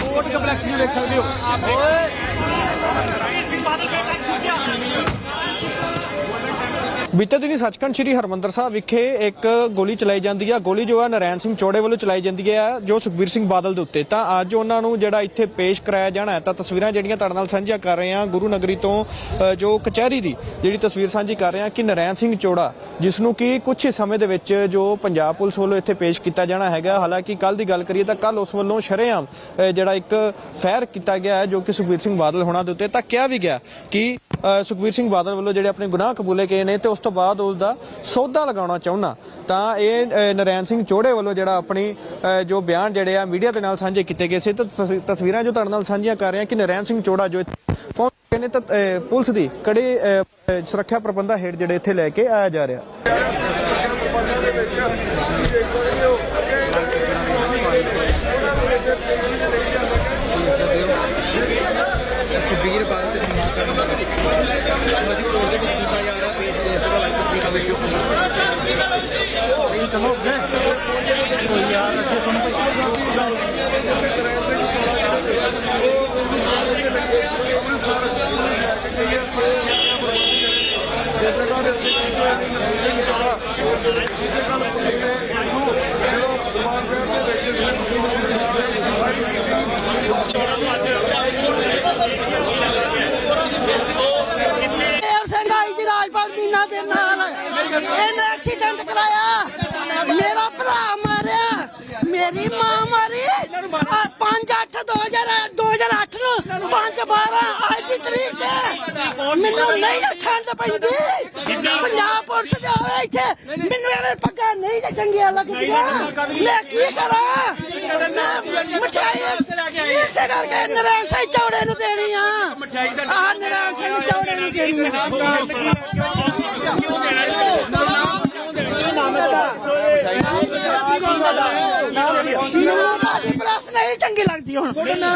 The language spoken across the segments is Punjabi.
ਕੋਰਟ ਕੰਪਲੈਕਸ ਨੂੰ ਦੇਖ ਸਕਦੇ ਹੋ ਆਪ ਦੇਖ ਓਏ। ਇਸ ਬਾਦਲ ਬੈਠਾ ਕਿਉਂ ਗਿਆ ਬੀਤੇ ਦਿਨੀ ਸੱਚਖੰਡ ਸ੍ਰੀ ਹਰਮੰਦਰ ਸਾਹਿਬ ਵਿਖੇ ਇੱਕ ਗੋਲੀ ਚਲਾਈ ਜਾਂਦੀ ਹੈ ਗੋਲੀ ਜੋ ਹੈ ਨਰੈਣ ਸਿੰਘ ਚੋੜੇ ਵੱਲੋਂ ਚਲਾਈ ਜਾਂਦੀ ਹੈ ਜੋ ਸੁਖਬੀਰ ਸਿੰਘ ਬਾਦਲ ਦੇ ਉੱਤੇ। ਤਾਂ ਅੱਜ ਉਹਨਾਂ ਨੂੰ ਜਿਹੜਾ ਇੱਥੇ ਪੇਸ਼ ਕਰਾਇਆ ਜਾਣਾ ਹੈ, ਤਾਂ ਤਸਵੀਰਾਂ ਜਿਹੜੀਆਂ ਤੁਹਾਡੇ ਨਾਲ ਸਾਂਝੀਆਂ ਕਰ ਰਹੇ ਹਾਂ, ਗੁਰੂ ਨਗਰੀ ਤੋਂ ਜੋ ਕਚਹਿਰੀ ਦੀ ਜਿਹੜੀ ਤਸਵੀਰ ਸਾਂਝੀ ਕਰ ਰਹੇ ਹਾਂ, ਕਿ ਨਰੈਣ ਸਿੰਘ ਚੋੜਾ, ਜਿਸ ਨੂੰ ਕਿ ਕੁਝ ਹੀ ਸਮੇਂ ਦੇ ਵਿੱਚ ਜੋ ਪੰਜਾਬ ਪੁਲਿਸ ਵੱਲੋਂ ਇੱਥੇ ਪੇਸ਼ ਕੀਤਾ ਜਾਣਾ ਹੈਗਾ। ਹਾਲਾਂਕਿ ਕੱਲ ਦੀ ਗੱਲ ਕਰੀਏ ਤਾਂ ਕੱਲ ਉਸ ਵੱਲੋਂ ਸ਼ਰੇਆਮ ਜਿਹੜਾ ਇੱਕ ਫੈਰ ਕੀਤਾ ਗਿਆ ਹੈ, ਜੋ ਕਿ ਸੁਖਬੀਰ ਸਿੰਘ ਬਾਦਲ ਹੋਣਾ ਦੇ ਉੱਤੇ। ਤਾਂ ਕਿਹਾ ਵੀ ਗਿਆ ਕਿ ਸੁਖਬੀਰ ਸਿੰਘ ਬਾਦਲ ਵੱਲੋਂ ਜਿਹੜੇ ਆਪਣੇ ਗੁਨਾਹ ਕਬੂਲੇ ਗਏ ਨੇ, ਤੇ ਉਸ ਤੋਂ ਬਾਅਦ ਉਸ ਦਾ ਸੌਦਾ ਲਗਾਉਣਾ ਚਾਹੁੰਦਾ ਤਾਂ ਇਹ ਨਰੈਣ ਸਿੰਘ ਚੋੜੇ ਵੱਲੋਂ ਜਿਹੜਾ ਆਪਣੀ ਜੋ ਬਿਆਨ ਜਿਹੜੇ ਆ ਮੀਡੀਆ ਦੇ ਨਾਲ ਸਾਂਝੇ ਕੀਤੇ ਗਏ ਸੀ ਤਾਂ ਤਸਵੀਰਾਂ ਜੋ ਤੁਹਾਡੇ ਨਾਲ ਸਾਂਝੀਆਂ ਕਰ ਰਹੇ ਹਾਂ ਕਿ ਨਰੈਣ ਸਿੰਘ ਚੋੜਾ ਜੋ ਇੱਥੇ ਪਹੁੰਚ ਗਏ ਨੇ ਤਾਂ ਅ, ਪੁਲਿਸ ਦੀ ਕੜੇ ਅ, ਸੁਰੱਖਿਆ ਪ੍ਰਬੰਧਾਂ ਹੇਠ ਜਿਹੜੇ ਇੱਥੇ ਲੈ ਕੇ ਆਇਆ ਜਾ ਰਿਹਾ ਸੁਖਬੀਰ ਬਾਦਲ ਤੇ ਸਨਮਾਨ ਕਰਨ ਦਾ ਮਜੀ ਕੋਰਟ ਦੇ ਵਿੱਚ ਕੀਤਾ ਜਾ ਰਿਹਾ ਪੇਜ 6 ਤੋਂ ਲਾਈਕ ਤਸਵੀਰ ਦਾ ਵੀਡੀਓ ਮੇਰ ਸਿੰਘ ਆਈ ਜੀ ਰਾਜਪਾਲ ਮੀਨਾ ਦੇ ਨਾਲ ਇਹਨੇ ਐਕਸੀਡੈਂਟ ਕਰਾਇਆ। ਮੇਰਾ ਭਰਾ ਮਾਰਿਆ। ਮੇਰੀ ਮਾਂ ਮਾਰੀ। 5 8 2000 2008 ਨੂੰ 5 12 ਅੱਜ ਦੀ ਤਰੀਕ ਤੇ ਮੈਨੂੰ ਨਹੀਂ ਠੰਡ ਪੈਂਦੀ। ਪੰਜਾਬ ਪੁਲਿਸ ਦੇ ਆਵੇ ਇੱਥੇ। ਮੈਨੂੰ ਇਹਨੇ ਪੱਕਾ ਨਹੀਂ ਚੰਗੀਆਂ ਲੱਗਦੀਆਂ। ਮੈਂ ਕੀ ਕਰਾਂ? ਮੈਂ ਮਠਿਆਈ ਇਸੇ ਕਰਕੇ ਨਰੈਣ ਸਿੰਘ ਚੌੜੇ ਨੂੰ ਦੇਣੀ ਆ। ਆ ਨਰੈਣ ਸਿੰਘ ਚੌੜੇ ਨੂੰ ਦੇਣੀ ਆ। ਮੈਨੂੰ ਤੁਹਾਡੀ ਪ੍ਰੈਸ ਨਹੀਂ ਚੰਗੀ ਲੱਗਦੀ ਹੁਣ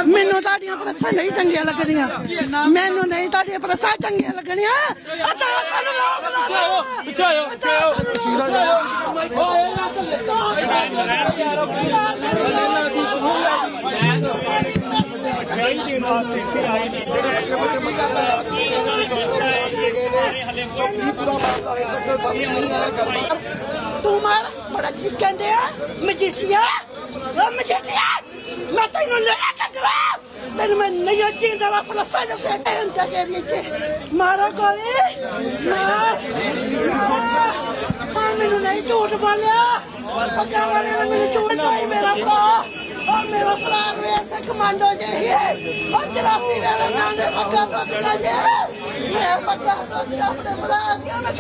ਮੈਨੂੰ ਤੁਹਾਡੀਆਂ ਪ੍ਰੈਸਾਂ ਨਹੀਂ ਚੰਗੀਆਂ ਲੱਗਦੀਆਂ ਮੈਨੂੰ ਨਹੀਂ ਤੁਹਾਡੀਆਂ ਪ੍ਰੈਸਾਂ ਚੰਗੀਆਂ ਲੱਗਣੀਆਂ ਅਤਾ ਕਰ ਰੋਕ ਲਾ ਪਿੱਛੇ ਆਇਓ ਪਿੱਛੇ ਤੂੰ ਮਾਰ, ਬੜਾ ਕੀ ਕਹਿੰਦੇ ਆ? ਮਜੀਠੀਆ? ਉਹ ਮਜੀਠੀਆ, ਮੈਂ ਤੈਨੂੰ ਲੈ ਛੱਡਣਾ ਤੈਨੂੰ ਮੈਂ ਨਹੀਂ ਜਿੰਦਾ ਵਾ ਫਲਸਾ ਜਸੇ ਅੰਤਾ ਕੇ ਇੱਥੇ। ਮਾਰੋ ਗੋਲੀ, ਮਾਰ ਮਾਰ। ਮੈਨੂੰ ਨਹੀਂ ਝੂਠ ਬੋਲਿਆ। ਪੱਕਾ ਵਾਲੇ ਨੇ ਮੈਨੂੰ ਝੂਠ ਪਾਈ, ਮੇਰਾ ਭਰਾ। ਉਹ ਮੇਰਾ ਭਰਾ ਰੇਸ ਸੇ ਕਮਾਂਡੋ ਜੇ ਹੀ। ਹੈ ਉਹ 84 ਵੇਲੇ ਨਾ ਦੇ ਪੱਕਾ ਪੱਕਾ ਜੇ। ਮੈਂ ਪੱਕਾ ਸੋਚਦਾ ਆਪਣੇ ਭਰਾ ਕਿ ਮੈਂ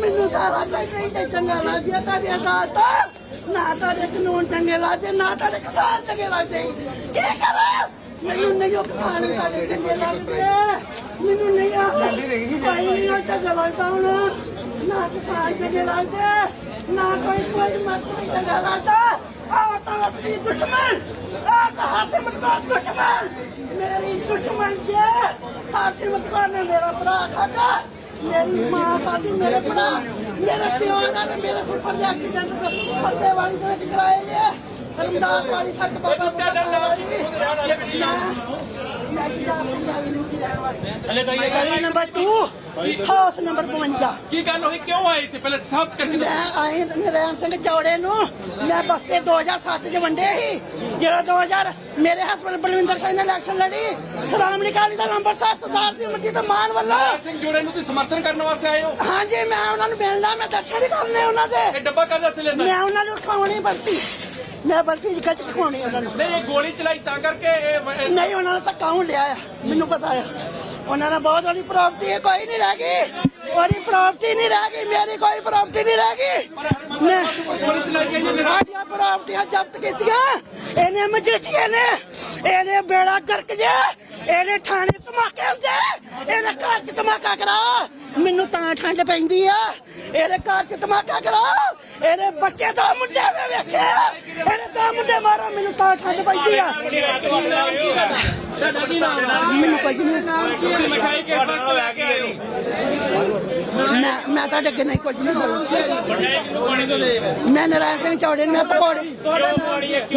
ਮੈਨੂੰ ਸਾਰਾ ਕੁਝ ਨਹੀਂ ਤੇ ਚੰਗਾ ਲੱਗਿਆ ਤੁਹਾਡੇ ਅਦਾਲਤ ਨਾ ਤੁਹਾਡੇ ਕਾਨੂੰਨ ਚੰਗੇ ਲੱਗਦੇ, ਨਾ ਤੁਹਾਡੇ ਕਿਸਾਨ ਚੰਗੇ ਲੱਗਦੇ। ਕੀ ਕਰਾਂ? ਮੈਨੂੰ ਨਹੀਂ ਉਹ ਕਿਸਾਨ ਤੁਹਾਡੇ ਚੰਗੇ ਲੱਗਦੇ। ਮੈਨੂੰ ਨਹੀਂ ਆ ਭਾਈ ਨਹੀਂ ਉਹ ਚੰਗਾ ਲੱਗਦਾ ਹੁਣ। ਨਾ ਕਿਸਾਨ ਚੰਗੇ ਲੱਗਦੇ, ਨਾ ਕੋਈ ਕੋਈ ਮਤ ਨਹੀਂ ਚੰਗਾ ਲੱਗਦਾ। ਆਹ ਤਾਂ ਆਪਣੀ ਦੁਸ਼ਮਣ ਆਹ ਤਾਂ ਹਾਸਿਮ ਦਾ ਦੁਸ਼ਮਣ ਮੇਰੀ ਦੁਸ਼ਮਣ ਜੇ ਹਾਸਿਮ ਅਸਮਾਨ ਨੇ ਮੇਰਾ ਭਰਾ ਖਾਦਾ ਮੇਰੀ ਮਾਂ ਪਾਦੀ ਮੇਰੇ ਭਰਾ ਮੇਰੇ ਪਿਓ ਨਾਲ ਮੇਰੇ ਫੁੱਫੜ ਦੇ ਐਕਸੀਡੈਂਟ ਫੱਤੇ ਵਾਲੀ ਦੇ ਵਿੱਚ ਕਰਾਏ ਜੇ ਹਲੇ ਤਾਂ ਇਹ ਗਲੀ ਨੰਬਰ 2 ਹਾਊਸ ਨੰਬਰ 52 ਕੀ ਗੱਲ ਹੋਈ? ਕਿਉਂ ਆਏ ਇੱਥੇ? ਪਹਿਲੇ ਸਾਫ਼ ਕਰਕੇ ਮੈਂ ਆਏ ਨਰੈਣ ਸਿੰਘ ਚੌੜੇ ਨੂੰ। ਮੈਂ ਬਸਤੇ 2007 ਚ ਵੰਡੇ ਸੀ। ਜਿਹੜਾ 2000 ਮੇਰੇ ਹਸਬੰਦ ਬਲਵਿੰਦਰ ਸਿੰਘ ਨੇ ਇਲੈਕਸ਼ਨ ਲੜੀ ਸ਼੍ਰੋਮਣੀ ਅਕਾਲੀ ਦਾ ਨੰਬਰ ਸਾਹਿਬ ਸਰਦਾਰ ਸਿੰਘ ਮੱਟੀ ਤੋਂ ਮਾਨ ਵੱਲੋਂ। ਨਰੈਣ ਸਿੰਘ ਜੋੜੇ ਨੂੰ ਤੁਸੀਂ ਸਮਰਥਨ ਕਰਨ ਵਾਸਤੇ ਆਏ ਹੋ? ਹਾਂਜੀ ਮੈਂ ਉਹਨਾਂ ਨੂੰ ਮਿਲਣਾ ਮੈਂ ਦਰਸ਼ਨ ਕਰਨੇ ਉਹਨਾਂ ਦੇ। ਇਹ ਡੱਬਾ ਕਾਹਦਾ ਸੀ ਲੈਂਦਾ ਮੈਂ ਉਹਨਾਂ ਨੂੰ ਖਵਾਉਣੀ ਬਰਫੀ ਮੈਂ ਬਰਫੀ ਜੀ ਕੱਚ ਖਵਾਉਣੀ ਉਹਨਾਂ ਨੂੰ। ਨਹੀਂ ਇਹ ਗੋਲੀ ਚਲਾਈ ਤਾਂ ਕਰਕੇ ਇਹ ਨਹੀਂ ਉਹਨਾਂ ਨੇ ਤਾਂ ਕਾਉਂ ਲਿਆ ਆ। ਮੈਨੂੰ ਪਤਾ ਆ। ਉਹਨਾਂ ਦਾ ਬਹੁਤ ਵਾਲੀ ਪ੍ਰਾਪਰਟੀ ਹੈ ਕੋਈ ਨਹੀਂ ਰਹਿ ਗਈ। ਉਹਦੀ ਪ੍ਰਾਪਰਟੀ ਨਹੀਂ ਰਹਿ ਗਈ ਮੇਰੀ ਕੋਈ ਪ੍ਰਾਪਰਟੀ ਨਹੀਂ ਰਹਿ ਗਈ। ਮੈਂ ਸਾਡੀਆਂ ਪ੍ਰਾਪਰਟੀਆਂ ਜ਼ਬਤ ਕੀਤੀਆਂ। ਇਹਨੇ ਮਜੀਠੀਏ ਨੇ। ਇਹਨੇ ਬੇੜਾ ਗਰਕ ਜੇ ਇਹਨੇ ਥਾਣੇ ਧਮਾਕੇ ਹੁੰਦੇ। ਇਹਦੇ ਘਰ 'ਚ ਧਮਾਕਾ ਕਰਾ ਮੈਨੂੰ ਤਾਂ ਠੰਡ ਪੈਂਦੀ ਆ। ਇਹਦੇ ਘਰ 'ਚ ਧਮਾਕਾ ਕਰਾ ਇਹਦੇ ਬੱਚੇ ਤਾਂ ਮੁੰਡੇ ਵੇ ਵੇਖੇ ਇਹਦੇ ਤਾਂ ਮੁੰਡੇ ਮਾਰੋ ਮੈਨੂੰ ਤਾਂ ਠੰਡ ਪੈਂਦੀ ਆ। ਮੈਨੂੰ ਕੁਝ ਨਹੀਂ ਹੁਣ ਮਠਾਈ ਕੇ ਫ਼ਰਕ ਲੈ ਕੇ ਆਇਓ ਮੈਂ ਮੈਂ ਤੁਹਾਡੇ ਅੱਗੇ ਨਹੀਂ ਕੁਝ ਨਹੀਂ ਬੋਲਣਾ ਮੈਂ ਨਰਾਇਣ ਸਿੰਘ ਚੌੜੇ ਮੈਂ ਪਕੌੜੇ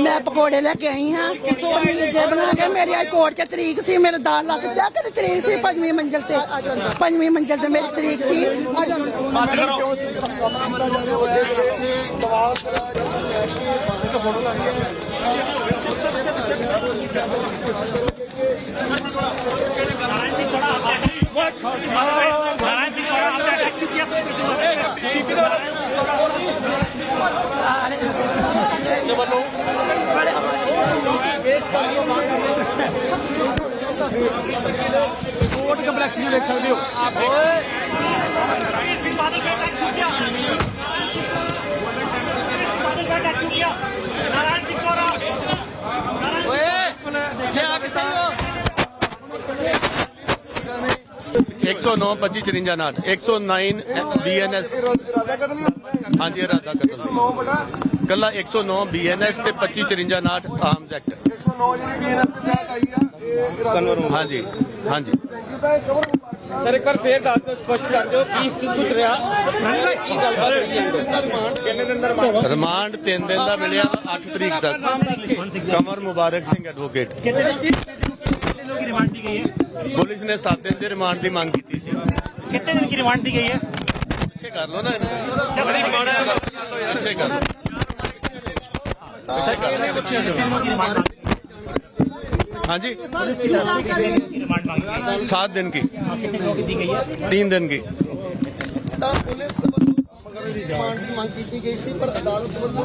ਮੈਂ ਪਕੌੜੇ ਲੈ ਕੇ ਆਈ ਹਾਂ। ਜੇ ਬਣਾ ਕੇ ਮੇਰੀ ਅੱਜ ਕੋਰਟ 'ਚ ਤਰੀਕ ਸੀ ਮੇਰੇ ਦਾਲ ਲੱਗ ਗਿਆ। ਕਿ ਤਰੀਕ ਸੀ? ਪੰਜਵੀਂ ਮੰਜ਼ਲ ਤੇ। ਪੰਜਵੀਂ ਮੰਜ਼ਲ ਤੇ ਮੇਰੀ ਤਰੀਕ ਸੀ। ਬਸ ਕਰੋ ਸਵਾਲ ਕਰਾ। ਜੀ ਕਿ ਫੋਟੋ ਲਾਈ ਹੈ ਕੋਰਟ ਕੰਪਲੈਕਸ ਨੂੰ ਦੇਖ ਸਕਦੇ ਹੋ ਓਏ ਇਸ ਬਾਦਲ ਦਾ ਟੱਕ ਗਿਆ ਬਾਦਲ ਦਾ ਟੱਕ ਗਿਆ ਨਾਰਾਇਣ ਸਿੰਘ ਕੋਰਾ ਓਏ ਦੇਖਿਆ ਕਿੱਥੇ ਹੋ 109-2554 109 ਬੀਐਨਐਸ ਹਾਂਜੀ ਇਰਾਦਾ ਕਤਲ ਕੱਲਾ 109 ਬੀਐਨਐਸ ਤੇ 2554 ਨਾਟ ਆਰਮਸ ਐਕਟ 109 ਜਿਹੜੀ ਬੀਐਨਐਸ ਤੇ ਜਾਤ ਆਈ ਆ ਇਹ ਇਰਾਦਾ ਹਾਂਜੀ ਹਾਂਜੀ। ਸਰ ਇੱਕ ਵਾਰ ਫੇਰ ਦੱਸ ਦਿਓ ਸਪਸ਼ਟ ਕਰ ਦਿਓ ਕੀ ਕੀ ਕੁਝ ਰਿਹਾ ਕੀ ਗੱਲਬਾਤ ਰਹੀ ਕਿੰਨੇ ਦਿਨ ਦਾ ਰਿਮਾਂਡ? ਰਿਮਾਂਡ? 3 ਦਿਨ ਦਾ ਮਿਲਿਆ 8 ਤਰੀਕ ਤੱਕ। ਕਮਰ ਮੁਬਾਰਕ। ਸਿੰਘ ਐਡਵੋਕੇਟ। ਕਿੰਨੇ ਲੋਕੀ ਰਿਮਾਂਡ ਦੀ ਗਈ ਹੈ? ਪੁਲਿਸ ਨੇ 7 ਦਿਨ ਦੇ ਰਿਮਾਂਡ ਦੀ ਮੰਗ ਕੀਤੀ ਸੀ कितने दिन की रिमांड दी गई है ਪਿੱਛੇ ਕਰ ਲਓ ਨਾ ਇਹਨੂੰ ਪਿੱਛੇ ਕਰ ਲਓ ਹਾਂਜੀ पुलिस की तरफ से कितने दिन की रिमांड मांगी गई है? 7 दिन की कितने लोगों की दी गई है 3 दिन की ਤਾਂ ਪੁਲਿਸ ਵੱਲੋਂ ਰਿਮਾਂਡ ਦੀ ਮੰਗ ਕੀਤੀ ਗਈ ਸੀ ਪਰ ਅਦਾਲਤ ਵੱਲੋਂ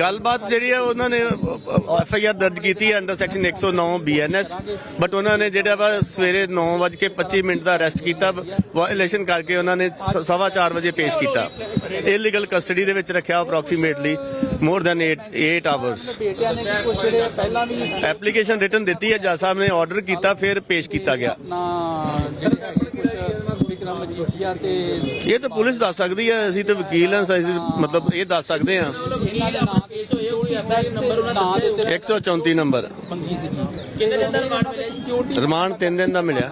ਗੱਲਬਾਤ ਜਿਹੜੀ ਹੈ ਉਹਨਾਂ ਨੇ ਐਫ ਆਈ ਆਰ ਦਰਜ ਕੀਤੀ ਹੈ ਅੰਡਰ ਸੈਕਸ਼ਨ 109 ਬੀਐਨਐਸ ਬਟ ਉਹਨਾਂ ਨੇ ਜਿਹੜਾ ਵਾ ਸਵੇਰੇ 9:25 ਮਿੰਟ ਦਾ ਅਰੈਸਟ ਕੀਤਾ ਵਾਇਲੇਸ਼ਨ ਕਰਕੇ ਉਹਨਾਂ ਨੇ ਸ- ਸਵਾ 4 ਵਜੇ ਪੇਸ਼ ਕੀਤਾ। ਇਲੀਗਲ ਕਸਟਡੀ ਦੇ ਵਿੱਚ ਰੱਖਿਆ approximately more than 8 8 hours application written ਦਿੱਤੀ ਹੈ ਜੱਜ ਸਾਹਿਬ ਨੇ ਆਰਡਰ ਕੀਤਾ ਫਿਰ ਪੇਸ਼ ਕੀਤਾ ਗਿਆ। ਮਜੀਠੀਆ ਤੇ ਇਹ ਤਾਂ ਪੁਲਿਸ ਦੱਸ ਸਕਦੀ ਹੈ ਅਸੀਂ ਤਾਂ ਵਕੀਲ ਹਾਂ ਅਸੀਂ ਮਤਲਬ ਇਹ ਦੱਸ ਸਕਦੇ ਹਾਂ। ਇਹਨਾਂ ਦੇ ਨਾਂ ਪੇਸ਼ ਹੋਏ ਉਹ ਐਫਆਈਆਰ ਨੰਬਰ ਉਹਨਾਂ ਨਾਂ ਦੇ ਉੱਤੇ 134 ਨੰਬਰ ਮੰਗੀ ਸੀ ਕਿੰਨੇ ਦਿਨ ਦਾ ਰਿਮਾਂਡ ਮਿਲਿਆ ਸਿਕਿਉਰਿਟੀ ਰਿਮਾਂਡ 3 ਦਿਨ ਦਾ ਮਿਲਿਆ।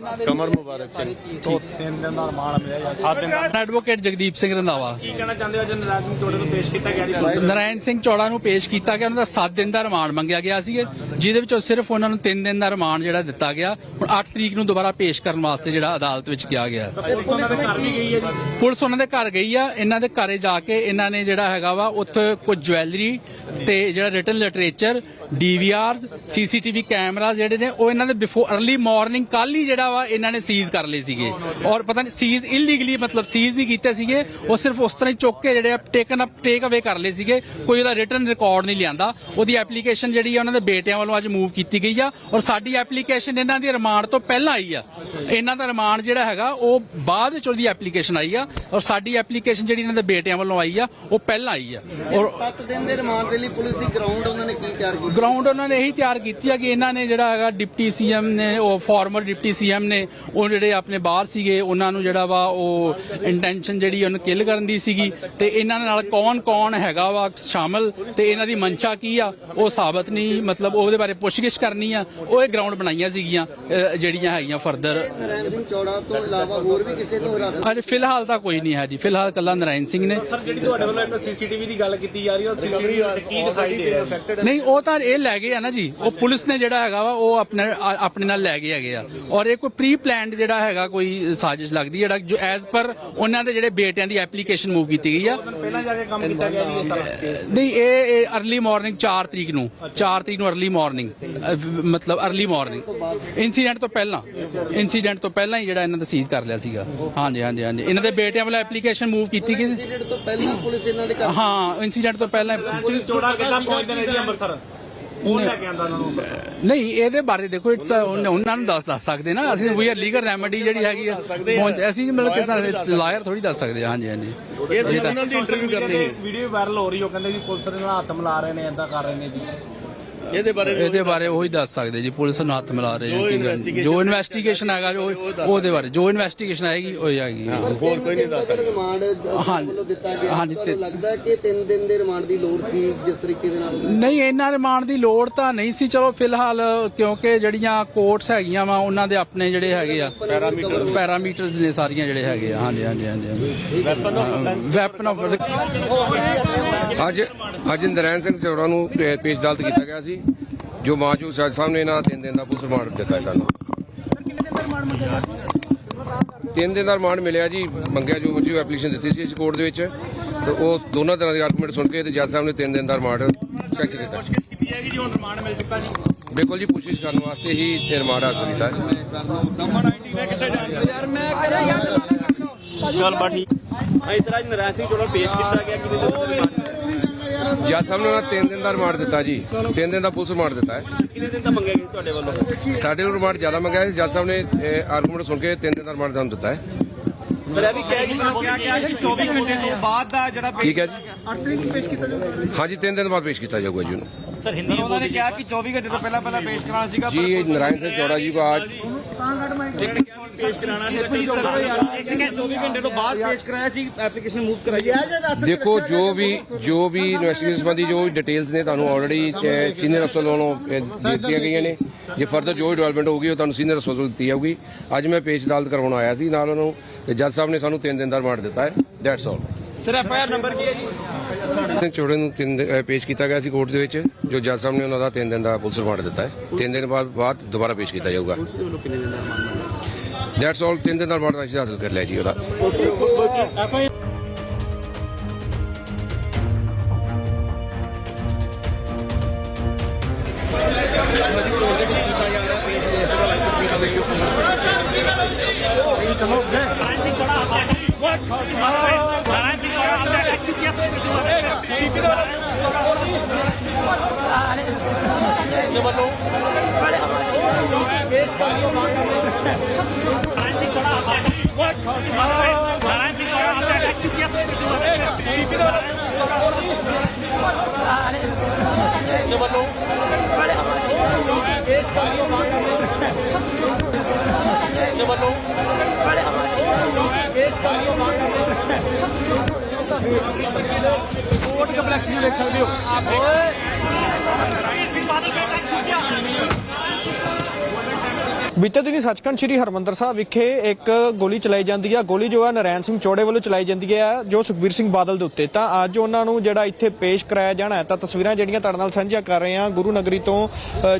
ਬਣਾਇਆ ਬਾਕੀ ਜਿੰਨੇ ਵੀ ਇਹਨਾਂ ਦੇ ਕਮਰ ਮੁਬਾਰਕ ਸਿੰਘ ਐਡਵੋਕੇਟ ਜਗਦੀਪ ਸਿੰਘ ਰੰਧਾਵਾ। ਕੀ ਕਹਿਣਾ ਚਾਹੁੰਦੇ ਹੋ ਜੋ ਨਰਾਜ ਸਿੰਘ ਚੋੜੇ ਨੂੰ ਪੇਸ਼ ਕੀਤਾ ਗਿਆ ਜੀ ਨਰਾਇਣ ਸਿੰਘ ਚੌੜਾ ਨੂੰ ਪੇਸ਼ ਕੀਤਾ ਗਿਆ ਉਹਨਾਂ ਦਾ 7 ਦਿਨ ਦਾ ਰਿਮਾਂਡ ਮੰਗਿਆ ਗਿਆ ਸੀ। ਜਿਹਦੇ ਵਿੱਚੋਂ ਸਿਰਫ ਉਹਨਾਂ ਨੂੰ 3 ਦਿਨ ਦਾ ਰਿਮਾਂਡ ਜਿਹੜਾ ਦਿੱਤਾ ਗਿਆ। ਹੁਣ 8 ਤਰੀਕ ਨੂੰ ਦੁਬਾਰਾ ਪੇਸ਼ ਕਰਨ ਵਾਸਤੇ ਜਿਹੜਾ ਅਦਾਲਤ ਵਿੱਚ ਕਿਹਾ ਗਿਆ। ਕੀ ਪੁਲਿਸ ਉਹਨਾਂ ਦੇ ਘਰ ਗਈ ਆ। ਇਹਨਾਂ ਦੇ ਘਰੇ ਜਾ ਕੇ ਇਹਨਾਂ ਨੇ ਜਿਹੜਾ ਹੈਗਾ ਵਾ ਉੱਥੇ ਕੁਝ ਜਵੈਲਰੀ ਤੇ ਜਿਹੜਾ written literature DVRs, CCTV camera ਜਿਹੜੇ ਨੇ, ਉਹ ਇਹਨਾਂ ਦੇ ਬਿਫੋਰ अर्ਲੀ ਮਾਰਨਿੰਗ ਕੱਲ ਹੀ ਜਿਹੜਾ ਵਾ ਇਹਨਾਂ ਨੇ ਸੀਜ਼ ਕਰ ਲਏ ਸੀਗੇ। ਔਰ ਪਤਾ ਨਹੀਂ ਸੀਜ਼ ਇਲੀਗਲੀ ਮਤਲਬ ਸੀਜ਼ ਨਹੀਂ ਕੀਤੇ ਸੀਗੇ, ਉਹ ਸਿਰਫ ਉਸ ਤਰ੍ਹਾਂ ਹੀ ਚੁੱਕ ਕੇ ਜਿਹੜੇ ਟੇਕਨ ਅਪ ਟੇਕ ਅਵੇ ਕਰ ਲਏ ਸੀਗੇ। ਕੋਈ ਉਹਦਾ ਰਿਟਰਨ ਰਿਕਾਰਡ ਨਹੀਂ ਲਿਆਂਦਾ। ਉਹਦੀ ਐਪਲੀਕੇਸ਼ਨ ਜਿਹੜੀ ਆ, ਉਹਨਾਂ ਦੇ ਬੇਟਿਆਂ ਵੱਲੋਂ ਅੱਜ ਮੂਵ ਕੀਤੀ ਗਈ ਆ। ਔਰ ਸਾਡੀ ਐਪਲੀਕੇਸ਼ਨ ਇਹਨਾਂ ਦੀ ਰਿਮਾਂਡ ਤੋਂ ਪਹਿਲਾਂ ਆਈ ਆ। ਇਹਨਾਂ ਦਾ ਰਿਮਾਂਡ ਜਿਹੜਾ ਹੈਗਾ, ਉਹ ਬਾਅਦ ਵਿੱਚ ਉਹਦੀ ਐਪਲੀਕੇਸ਼ਨ ਆਈ ਆ। ਔਰ ਸਾਡੀ ਐਪਲੀਕੇਸ਼ਨ ਜਿਹੜੀ ਇਹਨਾਂ ਦੇ ਬੇਟਿਆਂ ਵੱਲੋਂ ਆਈ ਆ, ਉਹ ਪਹਿਲਾਂ ਆਈ ਆ। ਔਰ 7 ਦਿਨ ਦੇ ਰਿਮਾਂਡ ਦੇ ਲਈ ਪੁਲਿਸ ਦੀ ਗਰਾਊਂਡ ਉਹਨਾਂ ਨੇ ਕੀ ਤਿਆਰ ਕੀਤੀ ਗਰਾਊਂਡ ਉਹਨਾਂ ਨੇ ਇਹੀ ਤਿਆਰ ਕੀਤੀ ਆ ਕਿ ਇਹਨਾਂ ਨੇ ਜਿਹੜਾ ਹੈਗਾ ਡਿਪਟੀ ਸੀਐਮ ਨੇ ਉਹ ਫਾਰਮਰ ਡਿਪਟੀ ਸੀਐਮ ਨੇ ਉਹ ਜਿਹੜੇ ਆਪਣੇ ਬਾਹਰ ਸੀਗੇ ਉਹਨਾਂ ਨੂੰ ਜਿਹੜਾ ਵਾ ਉਹ ਇੰਟੈਂਸ਼ਨ ਜਿਹੜੀ ਉਹਨੂੰ ਕਿਲ ਕਰਨ ਦੀ ਸੀਗੀ। ਤੇ ਇਹਨਾਂ ਨਾਲ ਕੌਣ ਕੌਣ ਹੈਗਾ ਵਾ ਸ਼ਾਮਲ ਤੇ ਇਹਨਾਂ ਦੀ ਮਨਸ਼ਾ ਕੀ ਆ? ਉਹ ਸਾਬਤ ਨਹੀਂ ਮਤਲਬ ਉਹਦੇ ਬਾਰੇ ਪੁੱਛਗਿੱਛ ਕਰਨੀ ਆ। ਉਹ ਇਹ ਗਰਾਊਂਡ ਬਣਾਈਆਂ ਸੀਗੀਆਂ ਜਿਹੜੀਆਂ ਹੈਗੀਆਂ ਫਰਦਰ ਨਰਾਇਣ ਸਿੰਘ ਚੌੜਾ ਤੋਂ ਇਲਾਵਾ ਹੋਰ ਵੀ ਕਿਸੇ ਨੂੰ ਹਿਰਾਸਤ ਅਰੇ ਫਿਲਹਾਲ ਤਾਂ ਕੋਈ ਨਹੀਂ ਹੈ ਜੀ। ਫਿਲਹਾਲ ਕੱਲਾ ਨਰਾਇਣ ਸਿੰਘ ਨੇ। ਸਰ ਜਿਹੜੀ ਤੁਹਾਡੇ ਵੱਲੋਂ ਇੱਕ ਸੀਸੀਟੀਵੀ ਦੀ ਗੱਲ ਕੀਤੀ ਜਾ ਰਹੀ ਹੈ ਉਹ ਸੀਸੀਟੀਵੀ ਕੀ ਦਿਖਾਈ ਦੇ ਰਿਹਾ ਨਹੀਂ ਉਹ ਤਾਂ ਇਹ ਲੈ ਗਏ ਆ ਨਾ ਜੀ ਉਹ ਪੁਲਿਸ ਨੇ ਜਿਹੜਾ ਹੈਗਾ ਵਾ ਉਹ ਆਪਣੇ ਆ- ਆਪਣੇ ਨਾਲ ਲੈ ਗਏ ਹੈਗੇ ਆ। ਔਰ ਇਹ ਕੋਈ ਪ੍ਰੀ ਪਲਾਨਡ ਜਿਹੜਾ ਹੈਗਾ ਕੋਈ ਸਾਜ਼ਿਸ਼ ਲੱਗਦੀ ਜਿਹੜਾ ਜੋ ਐਜ਼ ਪਰ ਉਹਨਾਂ ਦੇ ਜਿਹੜੇ ਬੇਟਿਆਂ ਦੀ ਐਪਲੀਕੇਸ਼ਨ ਮੂਵ ਕੀਤੀ ਗਈ ਆ। ਪਹਿਲਾਂ ਜਾ ਕੇ ਕੰਮ ਕੀਤਾ ਗਿਆ ਜੀ ਇਹ ਸਾਰਾ ਨਹੀਂ ਇਹ ਅਰਲੀ ਮਾਰਨਿੰਗ 4 ਤਰੀਕ ਨੂੰ 4 ਤਰੀਕ ਨੂੰ ਅਰਲੀ ਮਾਰਨਿੰਗ ਮਤਲਬ ਅਰਲੀ ਮਾਰਨਿੰਗ ਇਨਸੀਡੈਂਟ ਤੋਂ ਪਹਿਲਾਂ ਇਨਸੀਡੈਂਟ ਤੋਂ ਪਹਿਲਾਂ ਹੀ ਜਿਹੜਾ ਇਹਨਾਂ ਦਾ ਸੀਜ਼ ਕਰ ਲਿਆ ਸੀਗਾ। ਹਾਂਜੀ ਹਾਂਜੀ ਹਾਂਜੀ। ਇਹਨਾਂ ਦੇ ਬੇਟਿਆਂ ਵੱਲੋਂ ਐਪਲੀਕੇਸ਼ਨ ਮੂਵ ਕੀਤੀ ਗਈ ਸੀ। ਜਿਹੜੇ ਤੋਂ ਪਹਿਲਾਂ ਪੁਲਿਸ ਇਹਨਾਂ ਦੇ ਘਰ ਹਾਂ ਇਨਸੀਡੈਂਟ ਤੋਂ ਪਹਿਲਾਂ ਪੁਲਿਸ ਚੋੜਾ ਕਿੱਦਾਂ ਪਹੁੰਚਦੇ ਨੇ ਜੀ ਅੰਮ੍ਰਿਤਸਰ? ਕੌਣ ਲੈ ਕੇ ਆਂਦਾ ਉਹਨਾਂ ਨੂੰ ਨਹੀਂ ਇਹਦੇ ਬਾਰੇ ਦੇਖੋ ਇਟਸ ਉਹਨਾਂ ਨੂੰ ਦੱਸ ਦੱਸ ਸਕਦੇ ਨਾ। ਅਸੀਂ ਵੀ ਆਰ ਲੀਗਲ ਰੈਮੇਡੀ ਜਿਹੜੀ ਹੈਗੀ ਆ। ਪਹੁੰਚ- ਅਸੀਂ ਮਤਲਬ ਕਿਸੇ ਲਾਇਰ ਥੋੜੀ ਦੱਸ ਸਕਦੇ ਹਾਂ, ਹਾਂਜੀ ਹਾਂਜੀ। ਇਹ ਤੁਸੀਂ ਉਹਨਾਂ ਦੀ ਇੰਟਰਵਿਊ ਕਰਦੇ ਨੇ। ਵੀਡੀਓ ਵਾਇਰਲ ਹੋ ਰਹੀ ਉਹ ਕਹਿੰਦੇ ਜੀ ਪੁਲਿਸ ਦੇ ਨਾਲ ਹੱਥ ਮਿਲਾ ਰਹੇ ਨੇ ਏਦਾਂ ਕਰ ਰਹੇ ਨੇ ਜੀ। ਇਹਦੇ ਬਾਰੇ ਇਹਦੇ ਬਾਰੇ ਉਹੀ ਦੱਸ ਸਕਦੇ ਜੀ ਪੁਲਿਸ ਨੂੰ ਹੱਥ ਮਿਲਾ ਰਹੇ ਜੋ ਆ ਕੀ ਗੱਲ। investigation ਜੋ ਇਨਵੈਸਟੀਗੇਸ਼ਨ ਹੈਗਾ ਜੋ ਉਹਦੇ ਬਾਰੇ ਜੋ ਇਨਵੈਸਟੀਗੇਸ਼ਨ ਆਏਗੀ ਉਹ ਜਾਏਗੀ ਹੋਰ ਕੋਈ ਨਹੀਂ ਦੱਸ ਸਕਦਾ। ਰਿਮਾਂਡ ਦਿੱਤਾ ਗਿਆ। ਹਾਂਜੀ, ਲੱਗਦਾ ਕਿ 3 ਦਿਨ ਦੇ ਰਿਮਾਂਡ ਦੀ ਲੋੜ ਸੀ ਜਿਸ ਤਰੀਕੇ ਦੇ ਨਾਲ? ਨਹੀਂ ਇਹਨਾਂ ਰਿਮਾਂਡ ਦੀ ਲੋੜ ਤਾਂ ਨਹੀਂ ਸੀ। ਚਲੋ ਫਿਲਹਾਲ ਕਿਉਂਕਿ ਜਿਹੜੀਆਂ ਕੋਰਟਸ ਹੈਗੀਆਂ ਵਾ ਉਹਨਾਂ ਦੇ ਆਪਣੇ ਜਿਹੜੇ ਹੈਗੇ ਆ ਪੈਰਾਮੀਟਰਸ ਨੇ ਸਾਰੀਆਂ ਜਿਹੜੇ ਹੈਗੇ ਆ। ਹਾਂਜੀ ਹਾਂਜੀ ਹਾਂਜੀ ਵੈਪਨ ਆਫ ਅੱਜ ਅੱਜ ਨਰੈਣ ਸਿੰਘ ਚੌੜਾ ਨੂੰ ਪੇਸ਼ ਅਦਾਲਤ ਕੀਤਾ ਗਿਆ ਸੀ। ਜੋ ਮਾਜੂ ਸਾਹਿਬ ਨੇ ਇਹਨਾਂ ਤਿੰਨ ਦਿਨ ਦਾ ਪੁਲਿਸ ਰਿਮਾਂਡ ਦਿੱਤਾ ਹੈ ਸਾਨੂੰ ਤਿੰਨ ਦਿਨ ਦਾ ਰਿਮਾਂਡ ਮਿਲਿਆ ਜੀ ਮੰਗਿਆ ਜੋ ਮਰਜ਼ੀ ਐਪਲੀਕੇਸ਼ਨ ਦਿੱਤੀ ਸੀ ਇਸ ਕੋਰਟ ਦੇ ਵਿੱਚ। ਤੇ ਉਹ ਦੋਨਾਂ ਤਰ੍ਹਾਂ ਦੇ ਆਰਗੂਮੈਂਟ ਸੁਣ ਕੇ ਤੇ ਜੱਜ ਸਾਹਿਬ ਨੇ ਤਿੰਨ ਦਿਨ ਦਾ ਰਿਮਾਂਡ ਸੈਕਸ਼ਨ ਕੀਤਾ। ਕੀਤੀ ਜਾਏਗੀ ਜੀ ਹੁਣ ਰਿਮਾਂਡ ਮਿਲ ਚੁੱਕਾ ਜੀ? ਬਿਲਕੁਲ ਜੀ ਕੋਸ਼ਿਸ਼ ਕਰਨ ਵਾਸਤੇ ਹੀ ਇਹ ਰਿਮਾਂਡ ਹਾਸਲ ਕੀਤਾ ਚੱਲ ਬਾਟੀ ਇਸਰਾ ਨਰਾਜ ਸਿੰਘ ਚੋੜਾ ਪੇਸ਼ ਕੀਤਾ ਗਿਆ ਕਿ ਜੱਜ ਸਾਹਿਬ ਨੇ ਉਹਨਾਂ ਤਿੰਨ ਦਿਨ ਦਾ ਰਿਮਾਂਡ ਦਿੱਤਾ ਜੀ। ਤਿੰਨ ਦਿਨ ਦਾ ਪੁਲਿਸ ਰਿਮਾਂਡ ਦਿੱਤਾ ਹੈ। ਕਿੰਨੇ ਦਿਨ ਦਾ ਮੰਗਿਆ ਗਿਆ ਤੁਹਾਡੇ ਵੱਲੋਂ? ਸਾਡੇ ਨੂੰ ਰਿਮਾਂਡ ਜ਼ਿਆਦਾ ਮੰਗਿਆ ਸੀ। ਜੱਜ ਸਾਹਿਬ ਨੇ ਆਰਗੂਮੈਂਟ ਸੁਣ ਕੇ ਤਿੰਨ ਦਿਨ ਦਾ ਰਿਮਾਂਡ ਸਾਨੂੰ ਦਿੱਤਾ ਹੈ। ਸਰ ਇਹ ਵੀ ਕਿਹਾ ਜੀ ਕਿਹਾ ਗਿਆ ਕਿ 24 ਘੰਟੇ ਤੋਂ ਬਾਅਦ ਦਾ ਜਿਹੜਾ ਠੀਕ ਹੈ ਜੀ। ਹਾਂਜੀ ਤਿੰਨ ਦਿਨ ਬਾਅਦ ਪੇਸ਼ ਕੀਤਾ ਜਾਊਗਾ ਜੀ ਉਹਨੂੰ। ਸਰ ਹਿੰਦੀ ਉਹਨਾਂ ਨੇ ਕਿਹਾ ਕਿ 24 ਘੰਟੇ ਤੋਂ ਪਹਿਲਾਂ ਪਹਿਲਾਂ ਪੇਸ਼ ਕਰਾਉਣਾ ਸੀਗਾ जी ये ਦੇਖੋ ਜੋ ਵੀ ਜੋ ਵੀ ਇਨਵੈਸਟੀਗੇਸ਼ਨ ਸੰਬੰਧੀ ਜੋ ਡਿਟੇਲਸ ਨੇ ਤੁਹਾਨੂੰ ਆਲਰੇਡੀ ਸੀਨੀਅਰ ਅਫਸਰ ਵੱਲੋਂ ਦਿੱਤੀਆਂ ਗਈਆਂ ਨੇ। ਜੇ ਫਰਦਰ ਜੋ ਡਿਵੈਲਪਮੈਂਟ ਹੋਊਗੀ ਉਹ ਤੁਹਾਨੂੰ ਸੀਨੀਅਰ ਅਫਸਰ ਵੱਲੋਂ ਦਿੱਤੀ ਜਾਊਗੀ। ਅੱਜ ਮੈਂ ਪੇਸ਼ ਅਦਾਲਤ ਕਰਵਾਉਣ ਆਇਆ ਸੀ ਨਾਲ ਉਹਨੂੰ ਜੱਜ ਸਾਹਿਬ ਨੇ ਸਾਨੂੰ 3 ਦਿਨ ਦਾ ਰਿਮਾਂਡ ਦਿੱਤਾ ਹੈ। That's all sir F I R number ਕੀ ਹੈ ਜੀ? ਚੌੜੇ ਨੂੰ ਤਿੰਨ ਅਹ, ਪੇਸ਼ ਕੀਤਾ ਗਿਆ ਸੀ ਕੋਰਟ ਦੇ ਵਿੱਚ ਜੋ ਜੱਜ ਸਾਹਿਬ ਨੇ ਉਹਨਾਂ ਦਾ 3 ਦਿਨ ਦਾ ਪੁਲਿਸ ਰਿਮਾਂਡ ਦਿੱਤਾ ਹੈ। 3 ਦਿਨ ਬਾਅਦ ਬਾਅਦ ਦੁਬਾਰਾ ਪੇਸ਼ ਕੀਤਾ ਜਾਊਗਾ। ਦੈਟਸ ਆਲ 3 ਦਿਨ ਦਾ ਰਿਮਾਂਡ ਅਸੀਂ ਹਾਸਲ ਕਰ ਲਿਆ ਜੀ ਉਹਦਾ। ਜੋ ਬਤੋ ਵੇਚ ਕਰ ਦਿਓ ਮਾਂ ਕਰਨੇ ਚੜਾ ਨਾਰਾਇਣ ਸਿੰਘ ਚੜਾ ਆਤਾ ਹੈ ਚੁੱਕਿਆ ਜੋ ਬਤੋ ਵੇਚ ਕਰ ਦਿਓ ਮਾਂ ਕਰਨੇ ਜੋ ਬਤੋ ਵੇਚ ਕਰ ਦਿਓ ਮਾਂ ਕਰਨੇ ਕੋਟ ਕੰਪਲੈਕਸ ਨੂੰ ਦੇਖ ਸਕਦੇ ਹੋ ਆਪ ਦੇਖ ਸਿੰਘ ਬਾਦਲ ਬੇਟਾ ਕੁੱਟਿਆ ਬੀਤੇ ਦਿਨੀ ਸੱਚਖੰਡ ਸ੍ਰੀ ਹਰਮੰਦਰ ਸਾਹਿਬ ਵਿਖੇ ਇੱਕ ਗੋਲੀ ਚਲਾਈ ਜਾਂਦੀ ਹੈ ਗੋਲੀ ਜੋ ਹੈ ਨਰੈਣ ਸਿੰਘ ਚੋੜੇ ਵੱਲੋਂ ਚਲਾਈ ਜਾਂਦੀ ਹੈ ਜੋ ਸੁਖਬੀਰ ਸਿੰਘ ਬਾਦਲ ਦੇ ਉੱਤੇ। ਤਾਂ ਅੱਜ ਉਹਨਾਂ ਨੂੰ ਜਿਹੜਾ ਇੱਥੇ ਪੇਸ਼ ਕਰਾਇਆ ਜਾਣਾ ਹੈ, ਤਾਂ ਤਸਵੀਰਾਂ ਜਿਹੜੀਆਂ ਤੁਹਾਡੇ ਨਾਲ ਸਾਂਝੀਆਂ ਕਰ ਰਹੇ ਹਾਂ, ਗੁਰੂ ਨਗਰੀ ਤੋਂ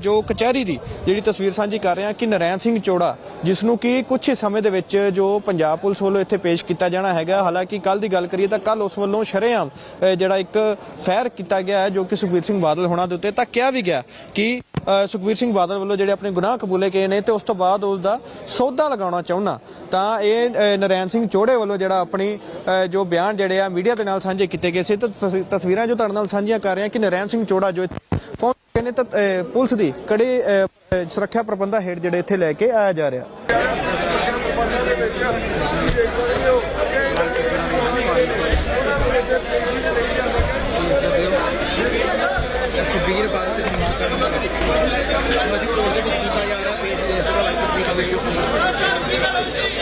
ਜੋ ਕਚਹਿਰੀ ਦੀ ਜਿਹੜੀ ਤਸਵੀਰ ਸਾਂਝੀ ਕਰ ਰਹੇ ਹਾਂ, ਕਿ ਨਰੈਣ ਸਿੰਘ ਚੋੜਾ, ਜਿਸ ਨੂੰ ਕਿ ਕੁਝ ਹੀ ਸਮੇਂ ਦੇ ਵਿੱਚ ਜੋ ਪੰਜਾਬ ਪੁਲਿਸ ਵੱਲੋਂ ਇੱਥੇ ਪੇਸ਼ ਕੀਤਾ ਜਾਣਾ ਹੈਗਾ। ਹਾਲਾਂਕਿ ਕੱਲ ਦੀ ਗੱਲ ਕਰੀਏ, ਤਾਂ ਕੱਲ ਉਸ ਵੱਲੋਂ ਸ਼ਰੇਆਮ ਜਿਹੜਾ ਇੱਕ ਫੈਰ ਕੀਤਾ ਗਿਆ ਹੈ, ਜੋ ਕਿ ਸੁਖਬੀਰ ਸਿੰਘ ਬਾਦਲ ਹੋਣਾ ਦੇ ਉੱਤੇ। ਤਾਂ ਕਿਹਾ ਵੀ ਗਿਆ ਕਿ ਸੁਖਬੀਰ ਸਿੰਘ ਬਾਦਲ ਵੱਲੋਂ ਜਿਹੜੇ ਆਪਣੇ ਗੁਨਾਹ ਕਬੂਲੇ ਗਏ ਨੇ, ਤੇ ਉਸ ਤੋਂ ਬਾਅਦ ਉਸ ਦਾ ਸੌਦਾ ਲਗਾਉਣਾ ਚਾਹੁੰਦਾ ਤਾਂ ਇਹ ਨਰੈਣ ਸਿੰਘ ਚੋੜੇ ਵੱਲੋਂ ਜਿਹੜਾ ਆਪਣੀ ਅ, ਜੋ ਬਿਆਨ ਜਿਹੜੇ ਆ ਮੀਡੀਆ ਦੇ ਨਾਲ ਸਾਂਝੇ ਕੀਤੇ ਗਏ ਸੀ ਤਾਂ ਤਸਵੀਰਾਂ ਜੋ ਤੁਹਾਡੇ ਨਾਲ ਸਾਂਝੀਆਂ ਕਰ ਰਹੇ ਹਾਂ ਕਿ ਨਰੈਣ ਸਿੰਘ ਚੋੜਾ ਜੋ ਇੱਥੇ ਪਹੁੰਚ ਗਏ ਨੇ ਤਾਂ ਪੁਲਿਸ ਦੀ ਕੜੇ ਅ, ਸੁਰੱਖਿਆ ਪ੍ਰਬੰਧਾਂ ਹੇਠ ਜਿਹੜੇ ਇੱਥੇ ਲੈ ਕੇ ਆਇਆ ਜਾ ਰਿਹਾ।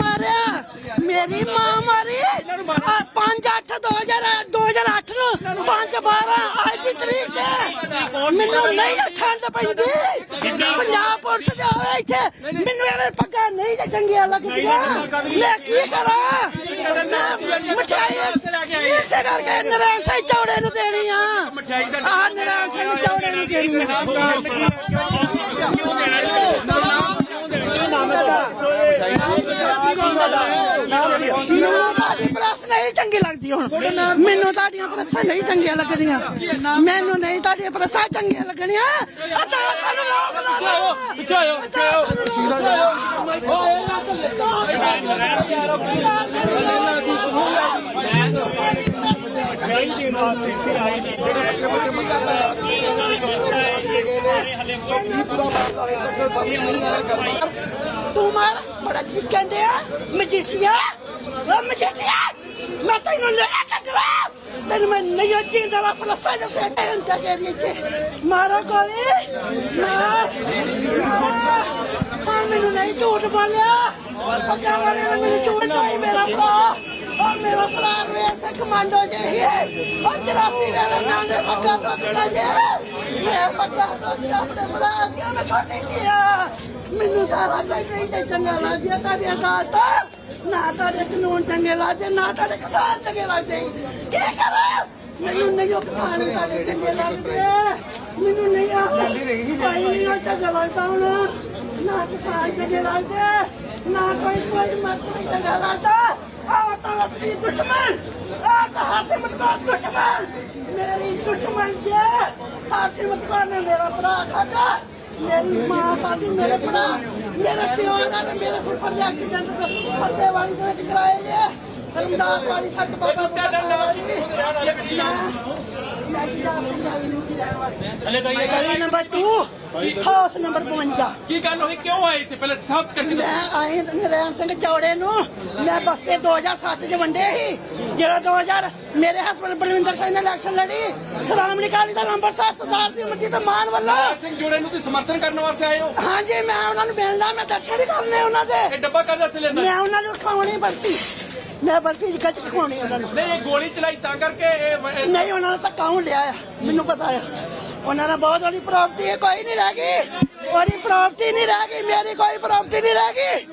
ਮਾਰਿਆ। ਮੇਰੀ ਮਾਂ ਮਾਰੀ। 5 8 2000 2008 ਨੂੰ 5 12 ਅੱਜ ਦੀ ਤਰੀਕ ਤੇ ਮੈਨੂੰ ਨਹੀਂ ਠੰਡ ਪੈਂਦੀ। ਪੰਜਾਬ ਪੁਲਿਸ ਜਾਵੇ ਇੱਥੇ। ਮੈਨੂੰ ਇਹ ਪੱਕਾ ਨਹੀਂ ਚੰਗੀਆਂ ਲੱਗਦੀਆਂ। ਮੈਂ ਕੀ ਕਰਾਂ? ਮੈਂ ਮਠਾਈ ਇਸੇ ਕਰਕੇ ਨਰੈਣ ਸਿੰਘ ਚੌੜੇ ਨੂੰ ਦੇਣੀ ਆ। ਆ ਨਰੈਣ ਸਿੰਘ ਚੌੜੇ ਨੂੰ ਦੇਣੀ ਆ। ਮੈਨੂੰ ਤੁਹਾਡੀ ਪ੍ਰੈਸ ਨਹੀਂ ਚੰਗੀ ਲੱਗਦੀ ਹੁਣ ਮੈਨੂੰ ਤੁਹਾਡੀਆਂ ਪ੍ਰੈਸਾਂ ਨਹੀਂ ਚੰਗੀਆਂ ਲੱਗਦੀਆਂ ਮੈਨੂੰ ਨਹੀਂ ਤੁਹਾਡੀਆਂ ਪ੍ਰੈਸਾਂ ਚੰਗੀਆਂ ਲੱਗਣੀਆਂ ਅਤਾ ਸਾਨੂੰ ਲੋਕ ਬਣਾ ਦਿਓ ਪਿੱਛੇ ਆਇਓ ਪਿੱਛੇ ਆਇਓ ਤੂੰ ਮਾਰ, ਬੜਾ ਚਿੱਕਣ ਡਿਆ ਮਜੀਠੀਆ ਉਹ ਮਜੀਠੀਆ, ਮੈਂ ਤੈਨੂੰ ਲੈ ਛੱਡਣਾ ਤੈਨੂੰ ਮੈਂ ਨਹੀਂ ਜੀਂਦਾ ਵਾ ਫਲਸਾ ਜਸੇ ਅੰਤਾ ਕਰੀ ਇੱਥੇ। ਮਾਰਾ ਗੋਲੀ, ਮਾਰ ਹਾਂ ਮੈਨੂੰ ਨਹੀਂ ਝੂਠ ਬੋਲਿਆ। ਪੱਕਾ ਵਾਲੇ ਨੇ ਮੈਨੂੰ ਝੂਠ ਨਹੀਂ ਮੇਰਾ ਭਰਾ। ਉਹ ਮੇਰਾ ਭਰਾ ਰੇਸ ਕਮਾਂਡੋ ਜੇ ਹੀ ਉਹ 84 ਵੇਲੇ ਨਾਲ ਦੇ ਪੱਕਾ ਪੱਕਾ ਜੇ ਮੈਂ ਪੱਕਾ ਸੋਚਦਾ ਆਪਣੇ ਭਰਾ ਕਿ ਮੈਂ ਛੋਟੀ ਕੀਆ ਮੈਨੂੰ ਸਾਰਾ ਕੁਝ ਨਹੀਂ ਤੇ ਚੰਗਾ ਲੱਗਿਆ ਤੁਹਾਡੇ ਸਾਥ ਨਾ ਤੁਹਾਡੇ ਕਾਨੂੰਨ ਚੰਗੇ ਲੱਗਦੇ ਨਾ ਤੁਹਾਡੇ ਕਿਸਾਨ ਚੰਗੇ ਲੱਗਦੇ ਕੀ ਕਰਾਂ ਮੈਨੂੰ ਨਹੀਂ ਉਹ ਕਿਸਾਨ ਤੁਹਾਡੇ ਚੰਗੇ ਲੱਗਦੇ ਮੈਨੂੰ ਨਹੀਂ ਆ ਭਾਈ ਨਹੀਂ ਉਹ ਚੰਗਾ ਲੱਗਦਾ ਹੁਣ ਨਾ ਕਿਸਾਨ ਚੰਗੇ ਲੱਗਦੇ ਨਾ ਕੋਈ ਕੋਈ ਮਤ ਨਹੀਂ ਚੰਗਾ ਲੱਗਦਾ ਆ ਤਾਂ ਆਪਣੀ ਦੁਸ਼ਮਣ ਆ ਤਾਂ ਹਾਸੇ ਮਤਕਾਰ ਦੁਸ਼ਮਣ ਮੇਰੀ ਦੁਸ਼ਮਣ ਜੇ ਹਾਸੇ ਮਤਕਾਰ ਨੇ ਮੇਰਾ ਭਰਾ ਖਾਦਾ ਮੇਰੀ ਮਾਂ ਪਾਦੀ ਮੇਰੇ ਭਰਾ ਮੇਰੇ ਪਿਓ ਨਾਲ ਮੇਰੇ ਫੁੱਫੜ ਦੇ ਐਕਸੀਡੈਂਟ ਫੱਤੇ ਵਾਲੀ ਵਿੱਚ ਕਰਾਏ ਜੇ ਰਮਦਾਸ ਵਾਲੀ ਸੱਟ ਬਾਬਾ ਗਲੀ ਨੰਬਰ 2 ਹਾਊਸ ਨੰਬਰ 52 ਕੀ ਗੱਲ ਹੋਈ? ਕਿਉਂ ਆਏ ਤੇ ਪਹਿਲੇ ਸਾਫ਼ ਕਰਕੇ ਮੈਂ ਆਏ ਨਰੈਣ ਸਿੰਘ ਚੌੜੇ ਨੂੰ। ਮੈਂ ਬਸਤੇ 2007 ਚ ਵੰਡੇ ਸੀ। ਜਿਹੜਾ 2000 ਮੇਰੇ ਹਸਬੰਦ ਬਲਵਿੰਦਰ ਸਿੰਘ ਨੇ ਇਲੈਕਸ਼ਨ ਲੜੀ ਸਲਾਮ ਨਿਕਾਲੀ ਦਾ ਨੰਬਰ ਸਾਹਿਬ ਸਰਦਾਰ ਸਿੰਘ ਮੱਟੀ ਤੋਂ ਮਾਨ ਵੱਲੋਂ। ਸਿੰਘ ਜੋੜੇ ਨੂੰ ਤੁਸੀਂ ਸਮਰਥਨ ਕਰਨ ਵਾਸਤੇ ਆਏ ਹੋ? ਹਾਂਜੀ ਮੈਂ ਉਹਨਾਂ ਨੂੰ ਮਿਲਣਾ ਮੈਂ ਦਰਸ਼ਨ ਹੀ ਕਰਨੇ ਉਹਨਾਂ ਦੇ। ਇਹ ਡੱਬਾ ਕਾਹਦਾ ਸੀ ਲੈਂਦਾ? ਮੈਂ ਉਹਨਾਂ ਨੂੰ ਖਾਣੀ ਬਰਫੀ ਮੈਂ ਬਰਫੀ ਗੱਚ ਖਾਣੀ ਉਹਨਾਂ ਨੂੰ। ਨਹੀਂ ਇਹ ਗੋਲੀ ਚਲਾਈ ਤਾਂ ਕਰਕੇ ਇਹ ਨਹੀਂ ਉਹਨਾਂ ਨੇ ਤਾਂ ਕਾਹਨ ਲਿਆ ਆ। ਮੈਨੂੰ ਪਤਾ ਆ। ਉਹਨਾਂ ਨੇ ਬਹੁਤ ਵੱਡੀ ਪ੍ਰਾਪਰਟੀ ਹੈ ਕੋਈ ਨਹੀਂ ਰਹਿ ਗਈ। ਉਹਦੀ ਪ੍ਰਾਪਰਟੀ ਨਹੀਂ ਰਹਿ ਗਈ ਮੇਰੀ ਕੋਈ ਪ੍ਰਾਪਰਟੀ ਨਹੀਂ ਰਹਿ ਗਈ।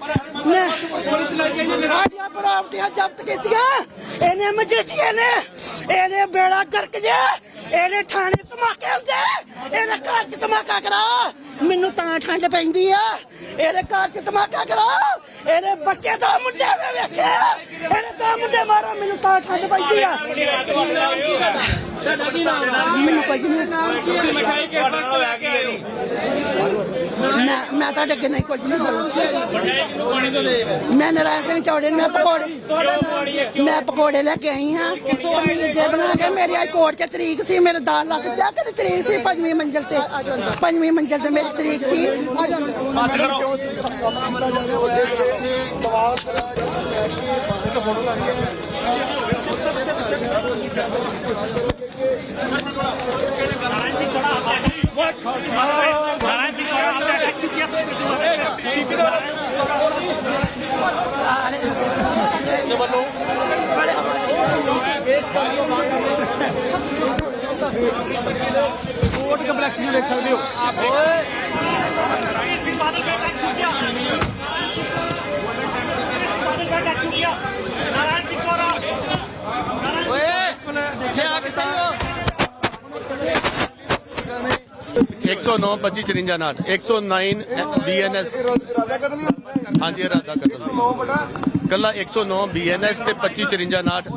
ਮੈਂ ਸਾਡੀਆਂ ਪ੍ਰਾਪਰਟੀਆਂ ਜ਼ਬਤ ਕੀਤੀਆਂ ਇਹਨੇ ਮਜੀਠੀਏ ਨੇ ਇਹਨੇ ਬੇੜਾ ਗਰਕ ਜੇ ਇਹਨੇ ਥਾਣੇ ਧਮਾਕੇ ਹੁੰਦੇ ਇਹਦੇ ਘਰ 'ਚ ਧਮਾਕਾ ਕਰਾ ਮੈਨੂੰ ਤਾਂ ਠੰਡ ਪੈਂਦੀ ਆ ਇਹਦੇ ਘਰ 'ਚ ਧਮਾਕਾ ਕਰਾ ਇਹਦੇ ਬੱਚੇ ਦਾ ਮੁੰਡੇ ਵੇ ਵੇਖਿਆ ਇਹਦੇ ਤਾਂ ਮੁੰਡੇ ਮਾਰੋ ਮੈਨੂੰ ਤਾਂ ਠੰਡ ਪੈਂਦੀ ਆ। ਮੈਨੂੰ ਕੋਈ ਨਹੀਂ ਤੁਸੀਂ ਮਿਠਾਈ ਕਿਸ ਵਕਤ ਲੈ ਕੇ ਆਏ ਮੈਂ ਮੈਂ ਤੁਹਾਡੇ ਅੱਗੇ ਨਹੀਂ ਕੁਝ ਨਹੀਂ ਬੋਲਣਾ। ਮੈਂ ਨਰਾਇਣ ਸਿੰਘ ਚੌੜੇ ਨੂੰ ਮੈਂ ਪਕੌੜੇ ਮੈਂ ਪਕੌੜੇ ਲੈ ਕੇ ਆਈ ਹਾਂ। ਜੇ ਬਣਾ ਕੇ ਮੇਰੀ ਅੱਜ ਕੋਰਟ 'ਚ ਤਰੀਕ ਸੀ ਮੇਰੇ ਦਾਲ ਲੱਗ ਜਾ ਕਿ ਤਰੀਕ ਸੀ? ਪੰਜਵੀਂ ਮੰਜ਼ਲ ਤੇ। ਪੰਜਵੀਂ ਮੰਜ਼ਲ ਤੇ ਮੇਰੀ ਤਰੀਕ ਸੀ। ਸਵਾਲ एक्शन देख सकते हो। एक सौ नौ पच्ची चुरंजा नाट एक सौ नाइन बी एन एस हाँ जी राजा कदम। कला एक सौ नौ बी एन एस पच्चीस चुरंजा नाट